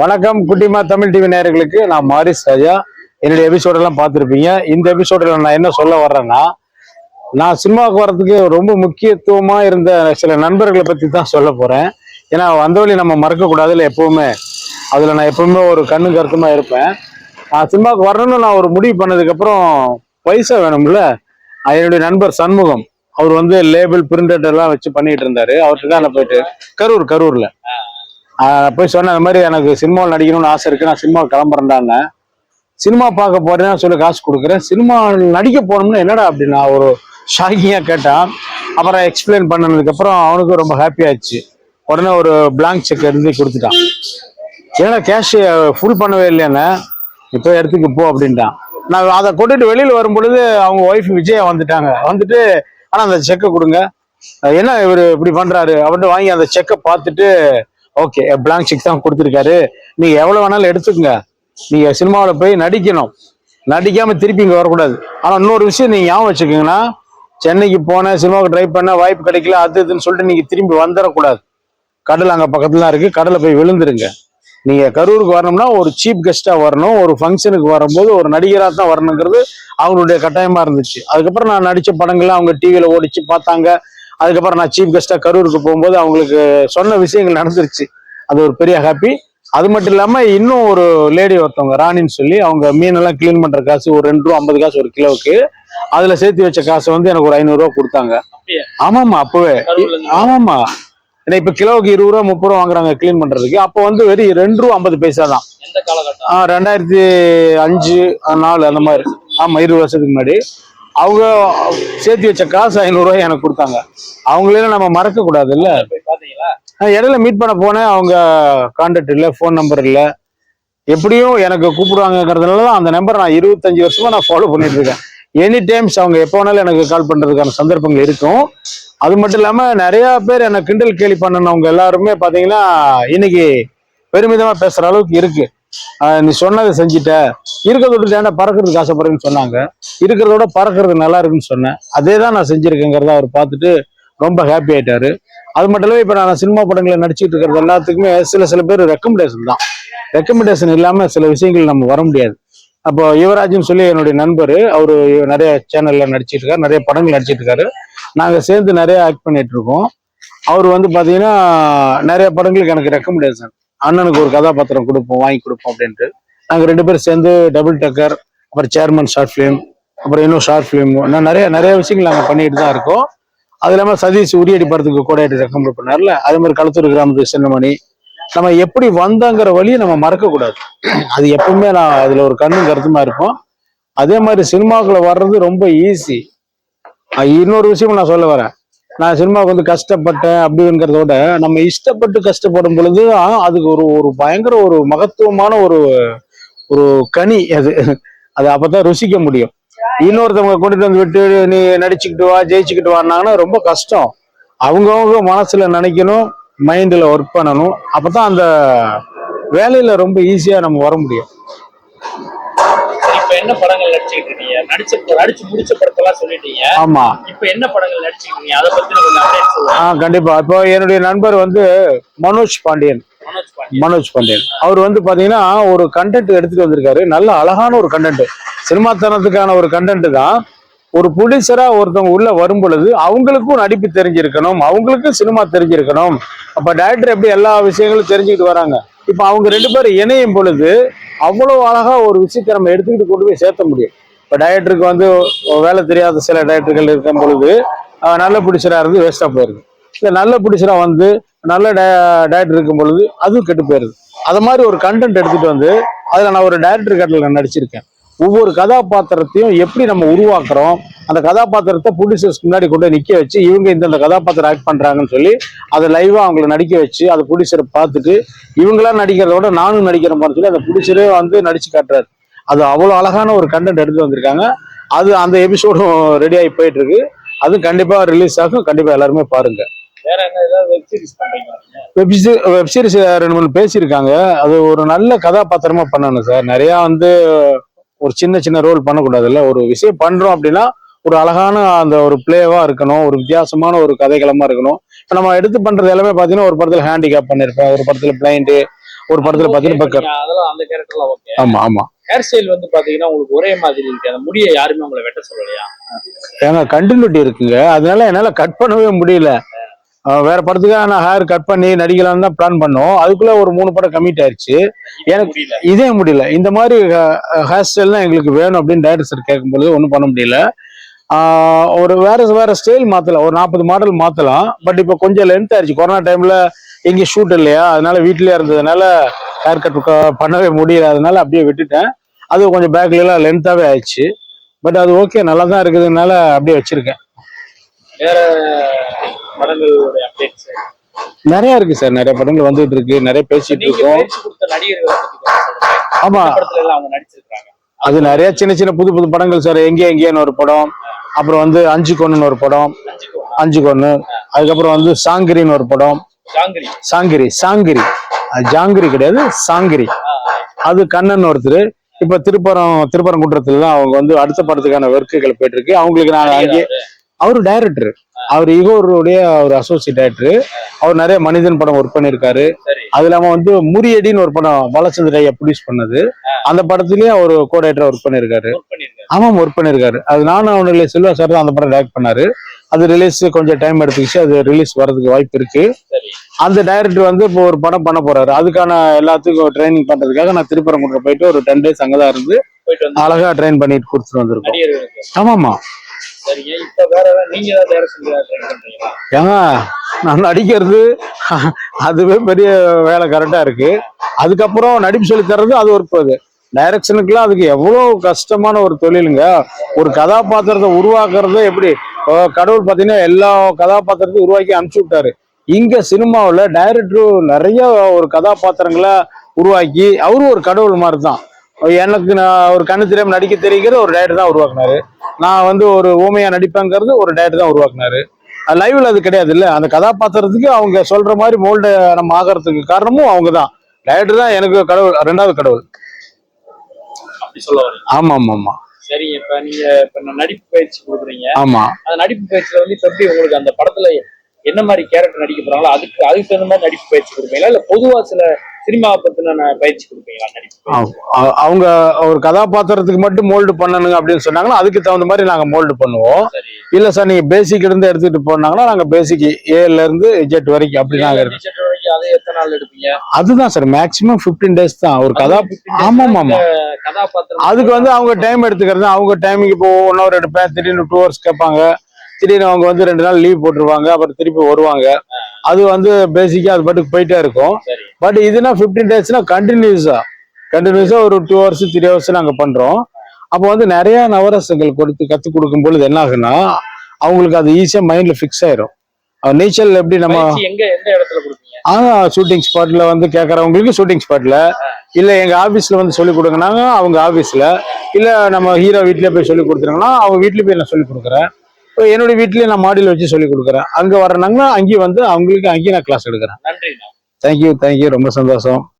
வணக்கம் குட்டிமா தமிழ் டிவி நேயர்களுக்கு. நான் மாரிஸ் ராஜா. என்னுடைய எபிசோடெல்லாம் பார்த்துருப்பீங்க. இந்த எபிசோடில் நான் என்ன சொல்ல வர்றேன்னா நான் சினிமாவுக்கு வர்றதுக்கு ரொம்ப முக்கியத்துவமாக இருந்த சில நண்பர்களை பற்றி தான் சொல்ல போகிறேன் ஏன்னா வந்த வழி நம்ம மறக்கக்கூடாதுல எப்பவுமே. அதில் நான் எப்பவுமே ஒரு கண்ணு கருத்துமாக இருப்பேன். நான் சினிமாவுக்கு வரணும்னு நான் ஒரு முடிவு பண்ணதுக்கப்புறம் பைசா வேணும்ல? என்னுடைய நண்பர் சண்முகம். அவர் வந்து லேபிள் பிரிண்டட் எல்லாம் வச்சு பண்ணிட்டு இருந்தாரு. அவர்கிட்ட தான் நான் போயிட்டு கரூர் கரூர்ல. போய் சொன்னேன் இந்த மாதிரி எனக்கு சினிமாவில் நடிக்கணும்னு ஆசை இருக்கு. நான் சினிமாவில் கிளம்புறேன்டான்னு சினிமா பார்க்க போறேன்னு சொல்லி காசு கொடுக்குறேன். சினிமா நடிக்க போனோம்னா என்னடா அப்படின்னா ஒரு ஷாக்கிங்காக கேட்டான். அப்புறம் எக்ஸ்பிளைன் பண்ணதுக்கப்புறம் அவனுக்கு ரொம்ப ஹாப்பி ஆயிடுச்சு. உடனே ஒரு பிளாங்க் செக் எழுதி கொடுத்துட்டான். ஏன்னா கேஷ் ஃபுல் பண்ணவே இல்லையானே இப்போ இடத்துக்கு போ அப்படின்ட்டான். நான் அதை கொண்டுட்டு வெளியில் வரும் பொழுது அவங்க ஒய்ஃப் விஜயா வந்துட்டாங்க. வந்துட்டு ஆனால் அந்த செக்கை கொடுங்க. என்ன இவர் இப்படி பண்றாரு? அப்படின்னு வாங்கி அந்த செக்கை பார்த்துட்டு ஓகே பிளாங்க் செக் தான் கொடுத்துருக்காரு. நீங்க எவ்வளவு வேணாலும் எடுத்துக்கோங்க. நீங்க சினிமாவில் போய் நடிக்கணும். நடிக்காம திருப்பி இங்கே வரக்கூடாது. ஆனால் இன்னொரு விஷயம் நீங்க ஞாபகம் வச்சுக்கோங்கன்னா சென்னைக்கு போனேன் சினிமாவுக்கு ட்ரை பண்ண வாய்ப்பு கிடைக்கல அது இதுன்னு சொல்லிட்டு நீங்க திரும்பி வந்துடக்கூடாது. கடல் அங்கே பக்கத்துல தான் இருக்கு. கடலை போய் விழுந்துருங்க. நீங்க கரூருக்கு வரணும்னா ஒரு சீப் கெஸ்டா வரணும். ஒரு ஃபங்க்ஷனுக்கு வரும்போது ஒரு நடிகராக தான் வரணுங்கிறது அவங்களுடைய கட்டாயமா இருந்துச்சு. அதுக்கப்புறம் நான் நடிச்ச படங்கள்லாம் அவங்க டிவியில ஓடிச்சு பார்த்தாங்க. அதுக்கப்புறம் நான் சீஃப் கெஸ்டா கரூருக்கு போகும்போது அவங்களுக்கு சொன்ன விஷயங்கள் நடந்துருச்சு. அது ஒரு பெரிய ஹாப்பி அது மட்டும் இல்லாம இன்னும் ஒரு லேடி ஒருத்தவங்க ராணின்னு சொல்லி அவங்க மீனெல்லாம் க்ளீன் பண்ற காசு ஒரு ரெண்டு ரூபா ஐம்பது காசு ஒரு கிலோவுக்கு அதுல சேர்த்து வச்ச காசை வந்து எனக்கு ஒரு ஐநூறு ரூபா கொடுத்தாங்க. அப்படியா? ஆமாமா அப்பவே. கரூர்ல இருந்து? ஆமாமா ஏன்னா இப்ப கிலோவுக்கு இருபது ரூபா முப்பது ரூபா வாங்குறாங்க க்ளீன் பண்றதுக்கு. அப்போ வந்து வெறும் ரெண்டு ரூபா ஐம்பது பைசா தான். எந்த காலகட்டம்? ஆஹ் ரெண்டாயிரத்தி அஞ்சு நாலு அந்த மாதிரி. ஆமா இருபது வருஷத்துக்கு முன்னாடி. அவங்க சேர்த்து வச்ச காசு ஐநூறுரூவா எனக்கு கொடுத்தாங்க. அவங்களே நம்ம மறக்க கூடாது இல்ல பாத்தீங்களா இடையில மீட் பண்ண போனேன். அவங்க கான்டாக்ட் இல்லை ஃபோன் நம்பர் இல்லை. எப்படியும் எனக்கு கூப்பிடுவாங்கங்கிறதுனால தான் அந்த நம்பர் நான் இருபத்தஞ்சு வருஷமா நான் ஃபாலோ பண்ணிட்டு இருக்கேன். எனி டைம்ஸ் அவங்க எப்போ வேணாலும் எனக்கு கால் பண்றதுக்கான சந்தர்ப்பங்கள் இருக்கும். அது மட்டும் இல்லாம நிறைய பேர் என்னை கிண்டல் கேலி பண்ணனவங்க எல்லாருமே பாத்தீங்கன்னா இன்னைக்கு பெருமிதமா பேசுற அளவுக்கு இருக்கு. நீ சொன்னதை செஞ்சுட்ட. இருக்கிறத விட்டு ஏன்டா பறக்கிறதுக்கு ஆசைப்படுறேன்னு சொன்னாங்க. இருக்கிறத விட பறக்கிறது நல்லா இருக்குன்னு சொன்னேன். அதே தான் நான் செஞ்சிருக்கேங்கிறத அவர் பார்த்துட்டு ரொம்ப ஹாப்பி ஆயிட்டாரு. அது மட்டும் இல்லாம இப்ப நான் சினிமா படங்களை நடிச்சிட்டு இருக்கிறது எல்லாத்துக்குமே சில சில பேர் ரெக்கமெண்டேஷன் தான். ரெக்கமெண்டேஷன் இல்லாம சில விஷயங்கள் நம்ம வர முடியாது. அப்போ யுவராஜ்னு சொல்லி என்னுடைய நண்பர் அவரு நிறைய சேனல்ல நடிச்சிட்டு இருக்காரு நிறைய படங்கள் நடிச்சிட்டு இருக்காரு. நாங்க சேர்ந்து நிறைய ஆக்ட் பண்ணிட்டு இருக்கோம். அவர் வந்து பாத்தீங்கன்னா நிறைய படங்களுக்கு எனக்கு ரெக்கமெண்டேஷன் அண்ணனுக்கு ஒரு கதாபாத்திரம் கொடுப்போம் வாங்கி கொடுப்போம் அப்படின்ட்டு. நாங்கள் ரெண்டு பேரும் சேர்ந்து டபுள் டக்கர் அப்புறம் சேர்மன் ஷார்ட் ஃபிலிம் அப்புறம் இன்னும் ஷார்ட் ஃபிலிம் இன்னும் நிறைய நிறைய விஷயங்கள் நாங்கள் பண்ணிட்டு தான் இருக்கோம். அது இல்லாமல் சதீஷ் உரியடி படத்துக்கு கூட ரெக்கமெண்ட் பண்ணார்ல. அதே மாதிரி களத்தூர் கிராமத்து சென்னமணி நம்ம எப்படி வந்தாங்கிற வழியை நம்ம மறக்கக்கூடாது. அது எப்பவுமே நான் அதில் ஒரு கண்ணும் கருத்துமா இருப்போம். அதே மாதிரி சினிமாக்குள்ள வர்றது ரொம்ப ஈஸி இன்னொரு விஷயம் நான் சொல்ல வரேன். நான் சினிமாவுக்கு வந்து கஷ்டப்பட்டேன் அப்படிங்கிறத விட நம்ம இஷ்டப்பட்டு கஷ்டப்படும் பொழுது அதுக்கு ஒரு ஒரு பயங்கர ஒரு மகத்துவமான ஒரு ஒரு கனி அது. அது அப்பதான் ருசிக்க முடியும். இன்னொருத்தவங்க கொண்டுட்டு வந்து விட்டு நீ நடிச்சுக்கிட்டு வா ஜெயிச்சுக்கிட்டு வான்னாங்கன்னா ரொம்ப கஷ்டம். அவங்கவுங்க மனசுல நினைக்கணும் மைண்ட்ல ஒர்க் பண்ணணும். அப்பதான் அந்த வேலையில ரொம்ப ஈஸியா நம்ம வர முடியும். என்ன படங்கள் நடிச்சுக்கிட்டு இருக்கீங்க? நடிச்ச நடிச்சு முடிச்ச படத்தெல்லாம் சொல்லிட்டீங்க. ஆமா. இப்ப என்ன படங்கள் நடிச்சுக்கிட்டு இருக்கீங்க? அதை பத்தி கொஞ்சம் ஆ கண்டிப்பா. இப்போ என்னுடைய நண்பர் வந்து மனோஜ் பாண்டியன். மனோஜ் பாண்டி மனோஜ் பாண்டியன். அவர் வந்து பாத்தீங்கன்னா ஒரு கண்டென்ட் எடுத்துட்டு வந்திருக்காரு. நல்ல அழகான ஒரு கண்டென்ட் சினிமாத்தனத்துக்கான ஒரு கண்டென்ட் தான். ஒரு ப்ரொடியூசரா ஒருத்தவங்க உள்ள வரும் பொழுது அவங்களுக்கும் நடிப்பு தெரிஞ்சிருக்கணும் அவங்களுக்கும் சினிமா தெரிஞ்சிருக்கணும். அப்ப டைரக்டர் எப்படி எல்லா விஷயங்களும் தெரிஞ்சுக்கிட்டு வராங்க? இப்ப அவங்க ரெண்டு பேரும் இணையும் பொழுது அவ்வளவு அழகா ஒரு விஷயத்தை நம்ம எடுத்துக்கிட்டு கொண்டு போய் சேர்த்த முடியும். இப்ப டைரக்டருக்கு வந்து வேலை தெரியாத சில டைரக்டர்கள் இருக்கும் பொழுது நல்ல பிடிச்சரா இருந்து வேஸ்டா போயிருது இல்ல நல்ல பிடிச்சரா வந்து நல்ல டைரக்டர் இருக்கும் பொழுது அதுவும் கெட்டு போயிருது அது மாதிரி ஒரு கண்டென்ட் எடுத்துட்டு வந்து அதுல நான் ஒரு டைரக்டர் கட்டில் நான் நடிச்சிருக்கேன். ஒவ்வொரு கதாபாத்திரத்தையும் எப்படி நம்ம உருவாக்குறோம்? அந்த கதாபாத்திரத்தை ப்ரொடியூசர்ஸ்க்கு முன்னாடி கொண்டு நிக்க வச்சு இவங்க இந்த கதாபாத்திரம் ஆக்ட் பண்றாங்கன்னு சொல்லி அதை லைவா அவங்கள நடிக்க வச்சு அதை ப்ரொடியூசரை பார்த்துட்டு இவங்களா நடிக்கிறத விட நானும் நடிக்கிறேன் சொல்லி அந்த ப்ரொடியூசரே வந்து நடிச்சு காட்டுறாரு. அது அவ்வளோ அழகான ஒரு கண்டென்ட் எடுத்து வந்திருக்காங்க. அது அந்த எபிசோடும் ரெடி ஆகி போயிட்டு இருக்கு. அது கண்டிப்பா ரிலீஸ் ஆகும். கண்டிப்பா எல்லாருமே பாருங்க. வேற என்ன ஏதாவது வெப் சீரிஸ் பண்றீங்க வெப் வெப் சீரிஸ் ரெண்டு மூணு பேசியிருக்காங்க. அது ஒரு நல்ல கதாபாத்திரமா பண்ணணும் சார். நிறைய வந்து ஒரு சின்ன சின்ன ரோல் பண்ணக்கூடாதுல்ல. ஒரு விஷயம் பண்றோம் அப்படின்னா ஒரு அழகான அந்த ஒரு பிளேவா இருக்கணும். ஒரு வித்தியாசமான ஒரு கதைக்களமா இருக்கணும். இப்போ நம்ம எடுத்து பண்றது எல்லாமே பார்த்தீங்கன்னா ஒரு படத்துல ஹேண்டிகேப் பண்ணியிருப்பேன் ஒரு படத்துல பிளைண்டு ஒரு படத்துல பார்த்தீங்கன்னா அதெல்லாம் அந்த கேரக்டர்லாம் ஓகே ஆமா ஆமா. ஹேர் ஸ்டைல் வந்து பாத்தீங்கன்னா உங்களுக்கு ஒரே மாதிரி இருக்கு. அந்த முடியை யாருமே உங்களை வெட்ட சொல்லலையா? ஏங்க கண்டினியூட்டி இருக்குங்க. அதனால என்னால கட் பண்ணவே முடியல. வேற படத்துக்காக நான் ஹேர் கட் பண்ணி நடிக்கலாம்னு தான் பிளான் பண்ணோம். அதுக்குள்ள ஒரு மூணு படம் கமிட் ஆயிருச்சு. எனக்கு இதே முடியல. இந்த மாதிரி ஹேர் ஸ்டைல்லாம் எங்களுக்கு வேணும் அப்படின்னு டைரக்டர் சார் கேட்கும்பொழுது ஒன்றும் பண்ண முடியல. ஒரு வேற வேற ஸ்டைல் மாத்தலாம். ஒரு நாற்பது மாடல் மாத்தலாம். பட் இப்போ கொஞ்சம் லென்த் ஆயிடுச்சு கொரோனா டைம்ல எங்கேயும் ஷூட் இல்லையா? அதனால வீட்லயே இருந்ததுனால ஹேர் கட் பண்ணவே முடியல. அதனால அப்படியே விட்டுட்டேன். அது கொஞ்சம் பேக்ல எல்லாம் லென்த்தாவே ஆயிடுச்சு. பட் அது ஓகே நல்லா தான் இருக்குதுனால அப்படியே வச்சிருக்கேன். வேற படங்களுடைய அப்டேட்ஸ் நிறைய இருக்கு சார். நிறைய படங்கள் வந்துட்டு இருக்கு. நிறைய பேசிட்டு நீங்க இருக்கோம். ஆமா. அது நிறைய சின்ன சின்ன புது புது படங்கள் சார். எங்கே எங்கேன்னு ஒரு படம். அப்புறம் வந்து அஞ்சு கொன்னுன்னு ஒரு படம். அஞ்சு கொன்னு அதுக்கப்புறம் வந்து சாங்கிரின்னு ஒரு படம். சாங்கிரி சாங்கிரி. ஜாங்கிரி கிடையாது சாங்கிரி. அது கண்ணன் ஒருத்தர். இப்ப திருப்பரம் திருப்பரங்குன்றத்துல தான் அவங்க வந்து அடுத்த படத்துக்கான ஒர்க்குகள் போயிட்டு இருக்கு. அவங்களுக்கு நான் அங்கே அவரு டைரக்டர் அவர் இகோருடைய ஒரு அசோசியேட் டைரக்டர் அவர் நிறைய மனிதன் படம் ஒர்க் பண்ணியிருக்காரு. அது இல்லாம வந்து முறியடின்னு ஒரு படம் பாலச்சந்திர ஐயா ப்ரொடியூஸ் பண்ணது. அந்த படத்துலயும் அவர் கோ டைரக்டர் ஒர்க் பண்ணியிருக்காரு. ஆமாம் ஒர்க் பண்ணியிருக்காரு. அது நானும் அவனுடைய செல்வா சார் தான் அந்த படம் டைரக்ட் பண்ணாரு. அது ரிலீஸ் கொஞ்சம் டைம் எடுத்துக்கிச்சு. அது ரிலீஸ் வரதுக்கு வாய்ப்பு இருக்கு. அந்த டைரக்டர் வந்து இப்போ ஒரு படம் பண்ண போறாரு. அதுக்கான எல்லாத்துக்கும் ட்ரைனிங் பண்றதுக்காக நான் திருப்பரங்குன்றம் போயிட்டு ஒரு டென் டேஸ் அங்கதான் இருந்து அழகா ட்ரெயின் பண்ணிட்டு கொடுத்துட்டு வந்திருக்கோம். ஆமாமா சரிங்க இப்ப வேற நீங்க ஏதாவது டைரக்ஷன் நான் நடிக்கிறது அதுவே பெரிய வேலை கரெக்டா இருக்கு. அதுக்கப்புறம் நடிப்பு சொல்லி தர்றது அது ஒரு அது. டைரக்ஷனுக்குலாம் அதுக்கு எவ்வளோ கஷ்டமான ஒரு தொழிலுங்க. ஒரு கதாபாத்திரத்தை உருவாக்குறது எப்படி கடவுள் பார்த்தீங்கன்னா எல்லா கதாபாத்திரத்தையும் உருவாக்கி அனுப்பிச்சு விட்டாரு. இங்க சினிமாவில் டைரக்டர் நிறைய ஒரு கதாபாத்திரங்களை உருவாக்கி அவரும் ஒரு கடவுள் மாதிரி தான் எனக்கு நான் ஒரு கண்ணு தெரியாமல் நடிக்க தெரிகிற ஒரு டைரக்டர் தான் உருவாக்குனாரு. நான் வந்து ஒரு ஊமையா நடிப்பேங்கிறது ஒரு டைரக்டர் தான் உருவாக்குனாரு. லைவ்ல அது கிடையாது இல்ல. அந்த கதாபாத்திரத்துக்கு அவங்க சொல்ற மாதிரி மோல்டு நம்ம ஆகிறதுக்கு காரணமும் அவங்க தான். டைரக்டர் தான் எனக்கு கடவுள் ரெண்டாவது கடவுள். ஆமா ஆமா ஆமா. சரிங்க இப்ப நீங்க இப்ப நடிப்பு பயிற்சி கொடுக்குறீங்க. ஆமா. அந்த நடிப்பு பயிற்சியில வந்து இப்ப எப்படி உங்களுக்கு அந்த படத்துல என்ன மாதிரி கேரக்டர் நடிக்க போறாங்களோ அதுக்கு அதுக்கு தகுந்த மாதிரி நடிப்பு பயிற்சி கொடுப்பீங்களா? இல்ல பொதுவா சில சினிமாவை பத்தின பயிற்சி கொடுப்பீங்களா? அவங்க ஒரு கதாபாத்திரத்துக்கு மட்டும் மோல்டு பண்ணணுங்க அப்படின்னு சொன்னாங்கன்னா அதுக்கு தகுந்த மாதிரி நாங்க மோல்டு பண்ணுவோம். இல்ல சார் நீங்க பேசிக் இருந்து எடுத்துட்டு போனாங்கன்னா நாங்க பேசிக் ஏல இருந்து ஜெட் வரைக்கும் அப்படி நாங்க எடுப்பீங்க? அதுதான் சார் மேக்ஸிமம் 15 டேஸ் தான். ஒரு கதா அதுக்கு 15 days ஆமா ஆமா அதுக்கு வந்து அவங்க டைம் எடுத்துக்கிறது அவங்க டைமிங் இப்போ ஒன் ஹவர் எடுப்பேன். திடீர்னு டூ ஹவர்ஸ் கேட்பாங்க. திடீர்னு அவங்க வந்து ரெண்டு நாள் லீவ் போட்டுருவாங்க அப்புறம் திருப்பி வருவாங்க. அது வந்து பேசிக்கா அது பாட்டுக்கு போயிட்டே இருக்கும். பட் இதுனா 15 டேஸ்னா கண்டினியூஸா கண்டினியூஸா ஒரு டூ ஹவர்ஸ் த்ரீ ஹவர்ஸ் நாங்க பண்றோம். அப்போ வந்து நிறைய நவரசங்கள் கொடுத்து கத்து கொடுக்கும் பொழுது என்ன ஆகுன்னா அவங்களுக்கு அது ஈஸியா மைண்ட்ல ஃபிக்ஸ் ஆயிரும். நீச்சல் எப்படி நம்ம ஆனா ஷூட்டிங் ஸ்பாட்ல வந்து கேட்கறவங்களுக்கு ஷூட்டிங் ஸ்பாட்ல இல்ல எங்க ஆபீஸ்ல வந்து சொல்லி கொடுங்கனாங்க அவங்க ஆபீஸ்ல இல்ல நம்ம ஹீரோ வீட்லயே போய் சொல்லி கொடுத்துருங்கன்னா அவங்க வீட்லயே போய் நான் சொல்லி கொடுக்குறேன். இப்போ என்னோட வீட்லயே நான் மாடியில் வச்சு சொல்லி கொடுக்குறேன். அங்க வரனாங்கன்னா அங்கேயும் வந்து அவங்களுக்கு அங்கேயும் நான் கிளாஸ் எடுக்கிறேன். நன்றிண்ணா. தேங்க்யூ தேங்க்யூ ரொம்ப சந்தோஷம்.